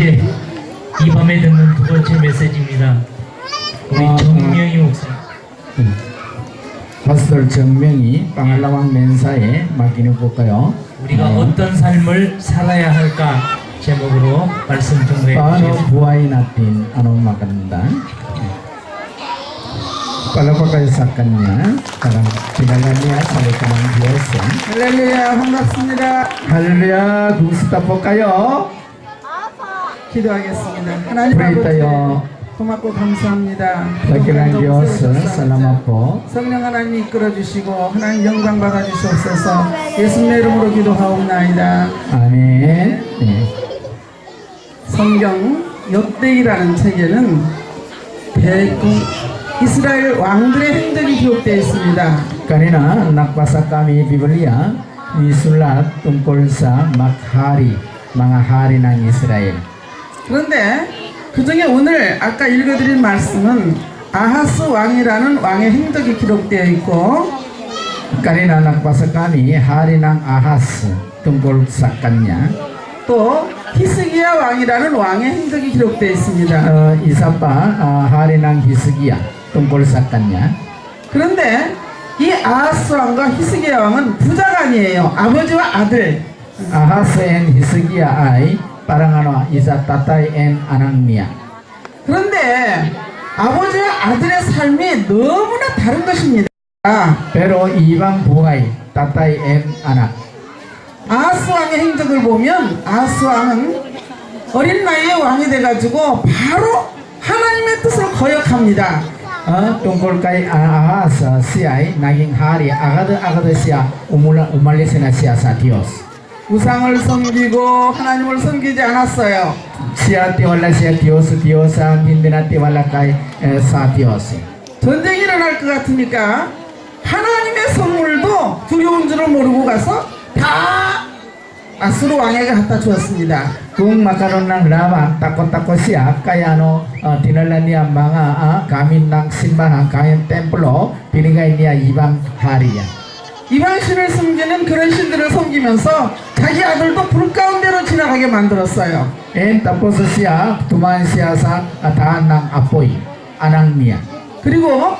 번째 이 밤에 듣는 두 번째 메시지입니다. 우리 아, 정명희 목사. 파스tor 정명이 방알라왕 멘사에 맡기는 볼까요? 우리가 네. 어떤 삶을 살아야 할까 제목으로 말씀 전해 주시겠습니다. maganda? Palapa kayo sa Kanya, parang pinala niya sa likod ng Diyos. eh. 할렐루야 반갑습니다. Hallelujah! Gusto po kayo? 기도하겠습니다. 하나님 아버지. 고맙고 감사합니다. 성령 하나님 이끌어 주시고 하나님 영광 받아 주시옵소서. 예수님의 이름으로 기도하옵나이다. 아멘. 네. 성경 역대기라는 책에는 대국 이스라엘 왕들의 행적이 기록되어 있습니다. Isulat tungkol sa maghari, mga hari ng Israel. 그런데 그 중에 오늘 아까 읽어드린 말씀은 아하스 왕이라는 왕의 행적이 기록되어 있고 kami, hari ng Ahas, tungkol sa kanya. 또 히스기야 왕이라는 왕의 행적이 기록되어 있습니다. Ah, hari ng Hisgiya, tungkol sa kanya. 그런데 이 아하스 왕과 히스기야 왕은 부자간이에요. 아버지와 아들. Isa tatay and anak niya. 그런데 아버지와 아들의 삶이 너무나 다른 것입니다. Pero ibang buhay, tatay and anak. 아하스 왕의 행적을 보면 아하스 왕은 어린 나이에 왕이 돼가지고 바로 하나님의 뜻을 거역합니다. Ah, tungkol kay Ahas, ah, siya ay naging hari, agad-agad siya umula, umalis na siya sa Diyos. 우 상을 섬기고 하나님을 섬기지 않았어요. Na tiwala kay eh, sa Diyos. 전쟁이 일어날 것 같으니까 하나님의 선물도 두려운 줄을 모르고 가서 다 아수르 왕에게 갖다 주었습니다. Ah, dinala niya mga ah, gamit ng simbahan, kayang templo, binigay niya ibang hariya. 이방 신을 섬기는 그런 신들을 섬기면서 자기 아들도 불 가운데로 지나가게 만들었어요. And tapos siya, tumaan siya sa ah, daan ng apoy, anak niya. 그리고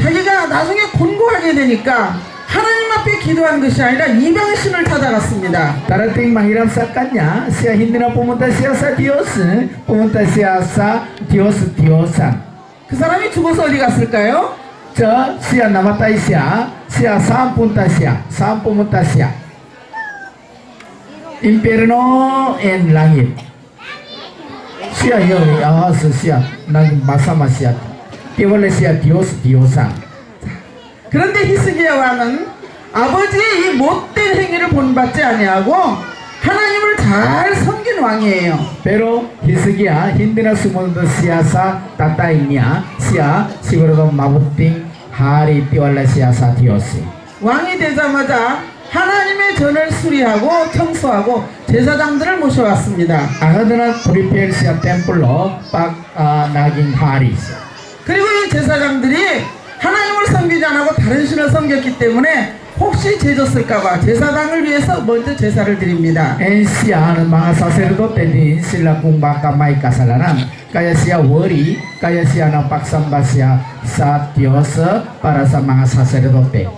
자기가 나중에 곤고하게 되니까 하나님 앞에 기도한 것이 아니라 이방 신을 찾아갔습니다. Darating mahirap sa kanya, siya hindi na pumunta siya sa Diyos, eh. pumunta siya sa Diyos, Diyosan. 그 사람이 죽어서 어디 갔을까요? 저 siya namatay siya, siya saan punta siya? Saan pumunta siya? Impierno and langit. Siya yun, ahas siya, nang masama siya. Tiwala siya Diyos, Diyosan. 그런데 히스기야 왕은 아버지의 이 못된 행위를 본받지 아니하고 하나님을 잘 섬긴 왕이에요. Pero Hizkiya, hindi na sumunod siya siya sa Diyos. 왕이 되자마자 하나님의 전을 수리하고 청소하고 제사장들을 모셔왔습니다. Pag ah, naging hari siya. 그리고 이 제사장들이 하나님을 섬기지 않고 다른 신을 섬겼기 때문에 혹시 죄졌을까봐 제사장을 위해서 먼저 제사를 드립니다. Sila kung baka may kasalanan. Kaya siya worry, kaya siya napagsamba siya sa Diyos ah, para sa mga sacerdote.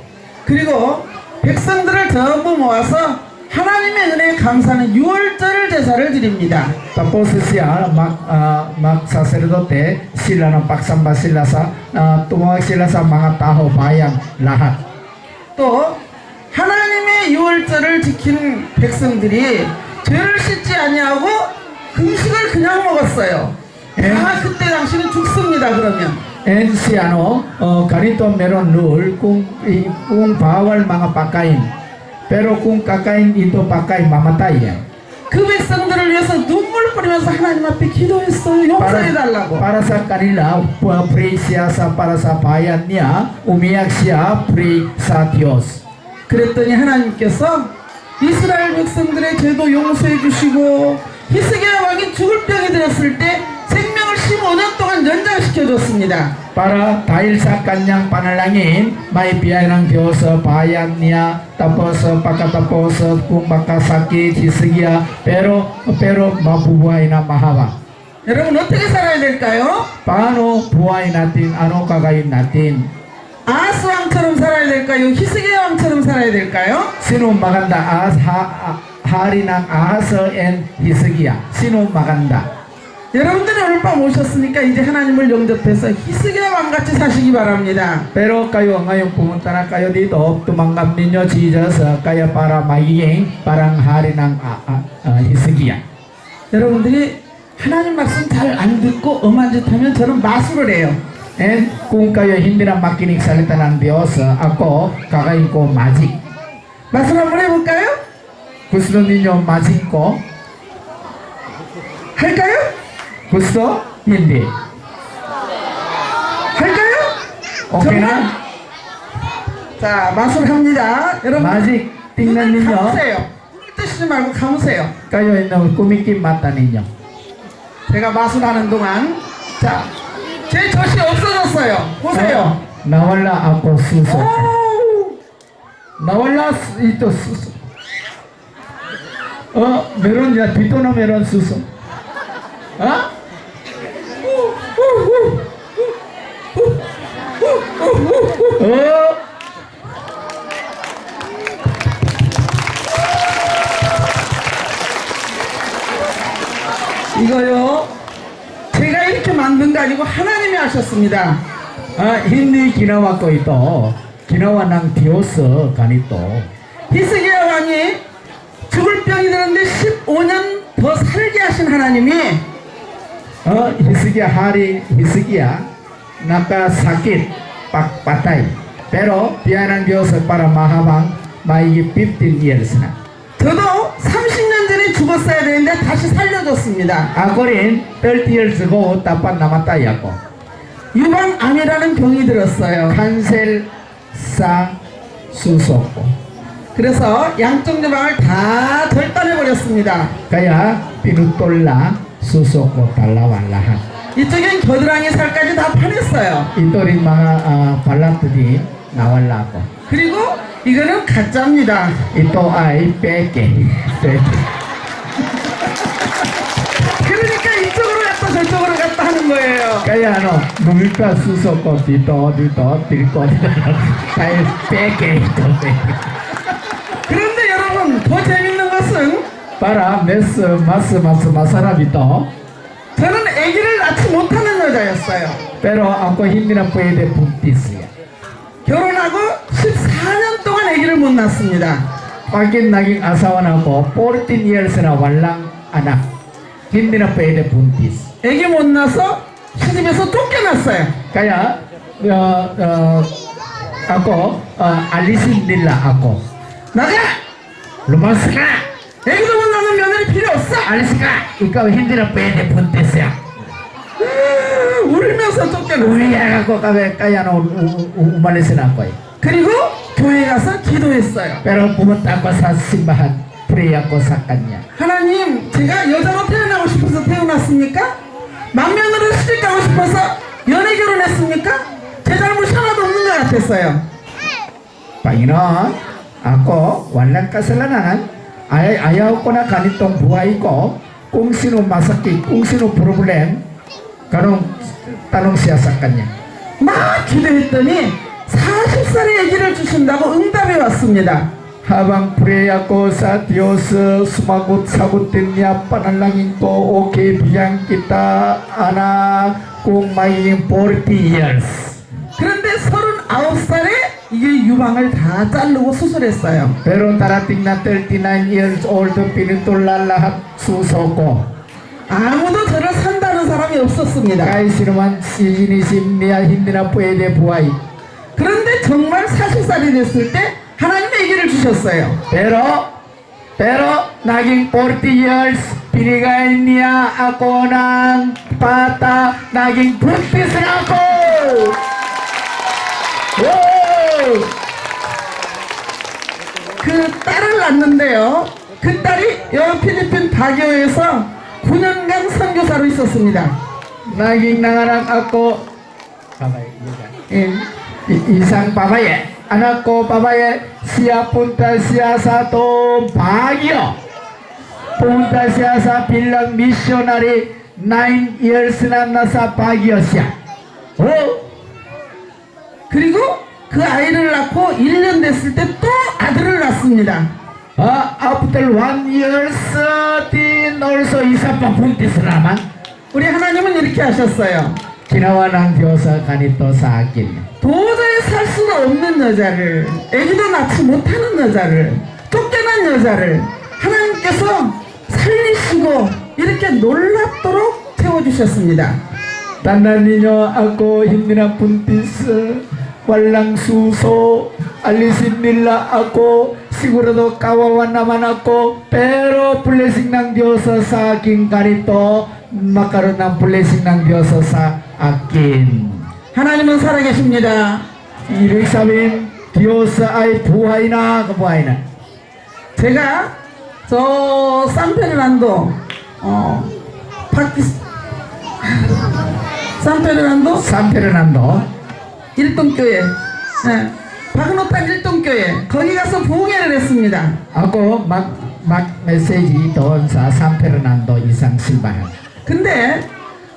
그리고 백성들을 전부 모아서 하나님의 은혜에 감사하는 유월절 제사를 드립니다. Tapos siya, mag, ah, mag-sacerdote, sila ng pagsamba sila sa, ah, tumawag sila sa mga tao, bayan, lahat. 또 하나님의 유월절을 지키는 백성들이 죄를 씻지 아니하고 금식을 그냥 먹었어요. 다 그때 당시는 죽습니다. 그러면 oh, ganito meron rule kung, i- kung bawal mga pagkain. Pero kung kakain ito pagkain, mamatay yan. 그 백성들을 위해서 눈물 뿌리면서 하나님 앞에 기도했어요. Para, 용서해 달라고. para sa kanila, pa- pray siya sa, para sa bayan niya, umiyak siya, pray sa Diyos. 그랬더니 하나님께서 이스라엘 백성들의 죄도 용서해 주시고 히스기야 왕이 죽을 병이 되었을 때 생명을 15년 동안 연장시켜 줬습니다. para dahil sa kanyang panalangin, may biyaya ng Diyos sa bayan niya, tapos uh, pagkatapos uh, kung makasakit, hisigiya, pero, pero mabubuhay na mahaba. 여러분 어떻게 살아야 될까요? Paano buhay natin? Ano kagayin natin? 아하스 왕처럼 살아야 될까요? 히스기야 왕처럼 살아야 될까요? Sino maganda? As, ha, hari ng Ahas and Hisigiya. Sino maganda? 여러분들이 오늘 밤 오셨으니까 이제 하나님을 영접해서 히스기야 왕같이 사시기 바랍니다. Pero kayo ngayon pumunta na kayo dito, tumanggap ninyo Jesus uh, kaya para magiging parang hari ng uh, uh, uh, Hisigiya. 여러분들이 하나님 말씀 잘 안 듣고 엄한 짓 하면 저는 마술을 해요. And kung kayo hindi na makinig salita ng Diyos, uh, ako kakain ko magic. 마술 한번 해볼까요? Gusto ninyo magic ko? 할까요? Gusto? Hindi. 할까요? Na? 자, 마술 합니다. 여러분, Magic. Tingnan 눈을 ninyo. 감으세요. 눈을 뜨시지 말고 감으세요. Kumikim mata ninyo. 제가 마술하는 동안, 자, 제 젖이 없어졌어요. 보세요. Oh, nawala ako suso. 오, suso. Oh, meron yan. Dito na meron suso. Ha? Oh! Ah, hindi ginawa ko ito. Ginawa ng Diyos uh, ganito. 히스기야 왕이 죽을 병이 들었는데 15년 더 살게 하신 하나님이 Oh, Hizkiya hari Hizkiya nakasakit pak patay. Pero biyaya ng Diyos para mahabang may 15 years na. 저도 30년 전에 죽었어야 되는데 다시 살려줬습니다. Rin, 30 years ago, dapat namatay ako. 유방 암이라는 병이 들었어요. Suso ko. 그래서 양쪽 유방을 다 절단해 버렸습니다. Pinutol na suso ko dalawa lahat. 이쪽엔 겨드랑이 살까지 다 파냈어요. Uh, balat din, nawala ko. 그리고 이거는 가짜입니다. Ay peke. Peke. 그러니까 이쪽으로 저쪽으로 갔다 하는 거예요. Kaya ano, lumika suso ko dito, dito, dito. Kaya peke ito, peke. 그런데 여러분 더 재밌는 것은 Para mas, mas, mas masarap ito. 저는 아기를 낳지 못하는 여자였어요. Pero ako hindi na pwede buntisya. 결혼하고 14년 동안 아기를 못 낳습니다. Naging asawa na ako, 14 years na walang anak. Hindi na pwede buntis. 아기 못 낳아서 시집에서 쫓겨났어요. Kaya, uh, uh, ako, uh, alisin nila ako. 나가! Lumas ka! 아기도 못 낳는 며느리 필요 없어! Alis ka! Ikaw hindi na pwede buntis yan. 으, 울면서 쫓겨났어요. Umiyak ako kaya, kaya no, u- u- umalis na ako eh. 그리고 교회 가서 기도했어요. Pero pumunta ako sa simbahan, pray ako sa kanya. 하나님, 제가 여자로 태어나고 싶어서 태어났습니까? 망명으로 시집 가고 싶어서 연애 결혼했습니까? 제 잘못이 하나도 없는 것 같았어요. Ganitong buhay ko. Kung sino masakit, kung sino problem, karong tanong siya sa kanya. 막 기도했더니 40살에 아기를 주신다고 응답이 왔습니다. Uh, din niya panalangin ko, okay, bigyan kita, anak, kung magiging 40 years. 그런데 39살에 이게 유방을 다 자르고 수술했어요. Pero darating na 39 years old, pinutula lahat suso ko. 아무도 저를 산다는 사람이 없었습니다. Kahit sino man sinisim niya, hindi na pwede buhay. 그런데 정말 40살이 됐을 때 하나님 아기를 주셨어요. Pero, pero, naging 40 years, binigay niya ako ng bata, naging buntis na ako! Wow! 그 딸을 낳는데요. 그 딸이 여 필리핀 바교에서 9년간 선교사로 있었습니다. Naging nanganak ako babae i- isang babae, anak ko babae, siya punta siya sa to Baguio. Punta siya sa bilang missionary, 9 years na nasa Baguio siya. Oh, 그리고 그 아이를 낳고 1년 됐을 때 또 아들을 낳습니다. uh, after one years, uh, din also isa pa puntis naman. 우리 하나님은 이렇게 하셨어요. Sa ganito sa akin. 도저히 살 수가 없는 여자를, 애기도 낳지 못하는 여자를, 쫓겨난 여자를 하나님께서 살리시고 이렇게 놀랍도록 na puntis, uh, walang suso, alisin nila ako, sigurado kawawa naman ako, pero blessing ng Diyos sa aking ganito, makaroon ng blessing ng Diyos sa akin. 하나님은 살아계십니다. Ibig sabihin, Diyos ay buhay na, kabuhay na. 제가 저 산페르난도 어 파키스 산페르난도 Fernando, 일동교회 예, 박노탄 일동교회 거기 가서 부흥회를 했습니다. mag, mag-message doon sa San Fernando isang simbahan. 근데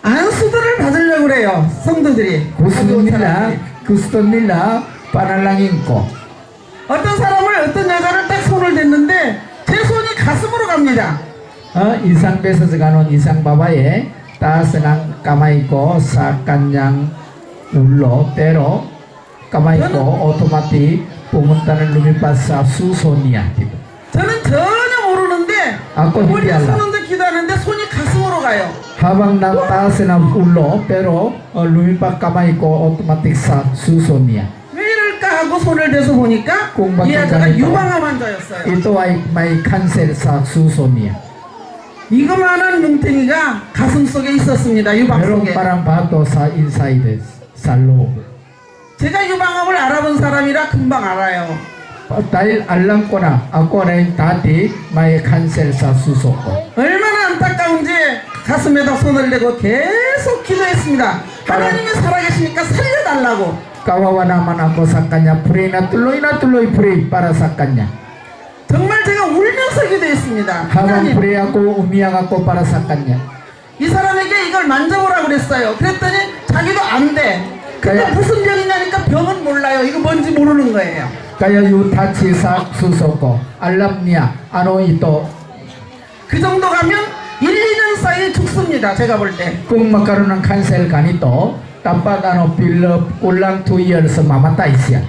안수들을 받으려고 그래요 성도들이 nila panalangin ko. 어떤 사람을 어떤 여자를 딱 손을 댔는데 제 손이 가슴으로 갑니다. Ah, sa kanyang ulo, pero kamay ko automatic pumunta na lumipas sa suso niya. Diba? 저는 전혀 모르는데 alam. 손 얹어 기도하는데 손이 가슴으로 가요. Habang nataas ng ulo, pero uh, lumipas kamay ko automatic sa suso niya. 왜 이럴까 하고 손을 대서 보니까 꼭이 여자가 맞췄잖아요. 유방암 환자였어요. Ito ay may cancer sa suso niya. 이거만한 뭉탱이가 가슴 속에 있었습니다. 유방 Meron 속에. parang bato sa inside, sa loob. 제가 유방암을 알아본 사람이라 금방 알아요. Uh, Dahil alam ko na, ako rin dati may cancer sa suso ko. 얼마나 안타까운지 가슴에다 손을 대고 계속 기도했습니다. 하나님이 살아계시니까 살려달라고. Tuloy na tuloy pray para sa kanya. 정말 제가 울면서 기도했습니다. 하나님, para sa kanya. 이 사람에게 이걸 만져보라고 그랬어요. 그랬더니 자기도 안 돼. 근데 그래. 무슨 병이냐니까 병은 몰라요. 이거 뭔지 모르는 거예요. Ko, alam niya ano ito. 그 정도 가면 1, 2년 사이에 죽습니다. 제가 볼 때. Ganito, dapat ano, pilip, kulang 2 years mamatay siya.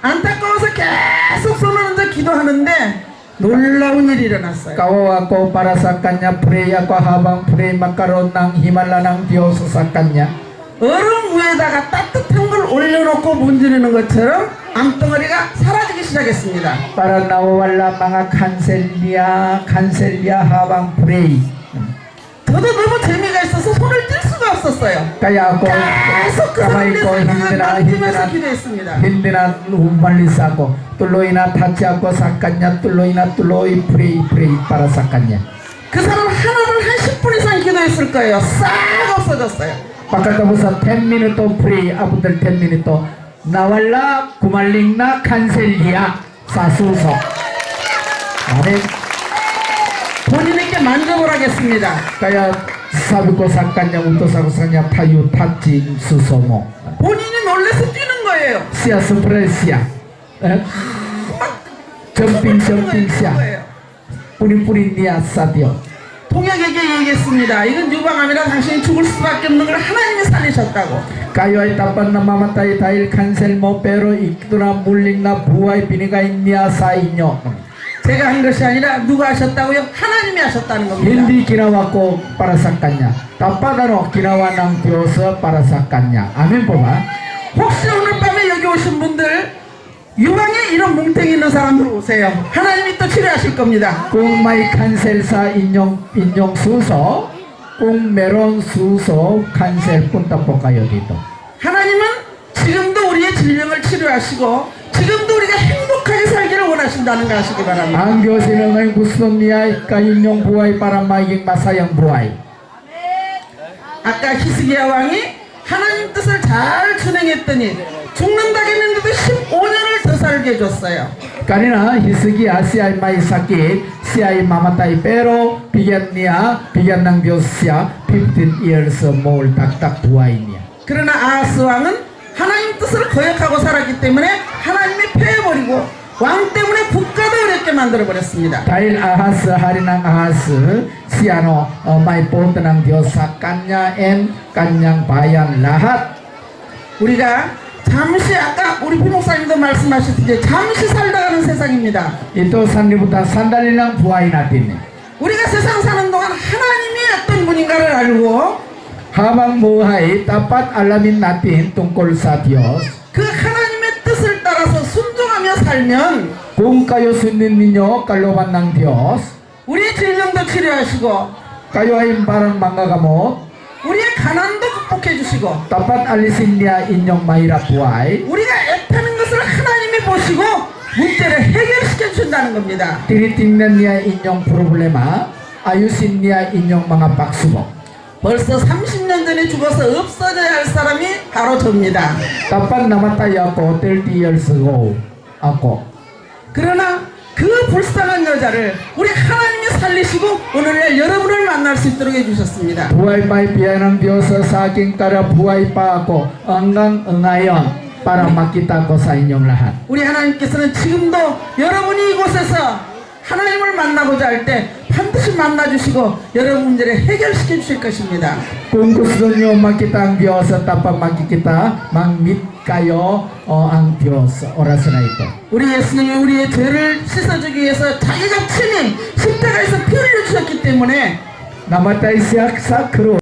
안타까워서 계속 손을 얹어 기도하는데 놀라운 일이 일어났어요. Habang pray magkaroon ng himala ng Diyos sa kanya. 얼음 위에다가 따뜻한 걸 올려놓고 문지르는 것처럼 암덩어리가 사라지기 시작했습니다. Cancer niya, cancer niya habang pray. 저도 너무 재미가 있어서 손을 뗄 수가 없었어요. 그 umalis ako. Tuloy na touch ako sa kanya, tuloy na tuloy pray, pray para sa kanya. 그 사람 하나를 한 10분 이상 기도했을 거예요. 싹 없어졌어요. Pagkatapos sa 10 minuto pray, after 10 minuto, nawala, kumaling na cancer niya sa suso. Amen. 본인에게 만져보라겠습니다. Kanya, utos ako sa kanya, tayo touching suso mo. 본인이 놀래서 뛰는 거예요. Eh, jumping, jumping siya. Puri-puri niya sa Diyos. 동혁에게 얘기했습니다. 이건 유방암이라 당신이 죽을 수밖에 없는 걸 하나님이 살리셨다고. Cancel mo pero ito na muling na buhay binigay niya sa inyo. 제가 한 것이 아니라 누가 하셨다고요? 하나님이 하셨다는 겁니다. Hindi ginawa ko para sa kanya. Dapat ano, ginawa ng Diyos para sa kanya. Amen po ba? 혹시 오늘 밤에 여기 오신 분들 유방에 이런 뭉탱이 있는 사람들 오세요. 하나님이 또 치료하실 겁니다. Kung may cancel sa inyong, inyong suso, kung meron suso, cancel, punta po kayo dito. 하나님은 지금도 우리의 질병을 치료하시고 지금도 우리가 행 복하게 살기를 원하신다는 거 아시기 바랍니다. Niya ka inyong buhay para maging masayang buhay. 아까 히스기야 왕이 하나님 뜻을 잘 준행했더니 죽는다고 했는데도 15년을 더 살게 해줬어요. Sakit, siya ay mamatay pero bigyan niya, bigyan ng Diyos siya 15 years more buhay niya. 그러나 아하스 왕은 하나님 뜻을 거역하고 살았기 때문에 하나님이 패해버리고 왕 때문에 국가도 어렵게 만들어버렸습니다. Ahas ahas, no, uh, may punto ng Diyos sa kanya and kanyang bayan lahat. 우리가 잠시 아까 우리 피목사님도 말씀하셨듯이 잠시 살다 가는 세상입니다. Ito sanlibutan sandali lang buhay natin. eh. 우리가 세상 사는 동안 하나님이 어떤 분인가를 알고 Habang buhay, dapat alamin natin tungkol sa Diyos. 그 하나님의 뜻을 따라서 순종하며 살면 Kung kayo sundin ninyo kalooban ng Diyos, 우리의 질병도 치료하시고 kayo ay parang manggagamot, 우리의 가난도 극복해 주시고 dapat alisin niya inyong mahirap buhay. 우리가 애타는 것을 하나님이 보시고 문제를 해결시켜 주신다는 겁니다. Tinitingnan niya inyong problema, ayusin niya inyong mga pagsubok. 벌써 30년 전에 죽어서 없어져야 할 사람이 바로 접니다. Namatay ako 30 years ago. Ako. 그러나 그 불쌍한 여자를 우리 하나님이 살리시고 오늘날 여러분을 만날 수 있도록 해주셨습니다. Ako hanggang ngayon para makita ko sa inyong lahat. 우리 하나님께서는 지금도 여러분이 이곳에서 하나님을 만나고자 할 때 반드시 만나주시고 여러분 문제를 해결시켜 주실 것입니다. Makikita, mag-meet kayo o ang Diyos sa oras na ito. 우리 예수님이 우리의 죄를 씻어주기 위해서 자기가 친히 십자가에서 피 흘려주셨기 때문에 sa krus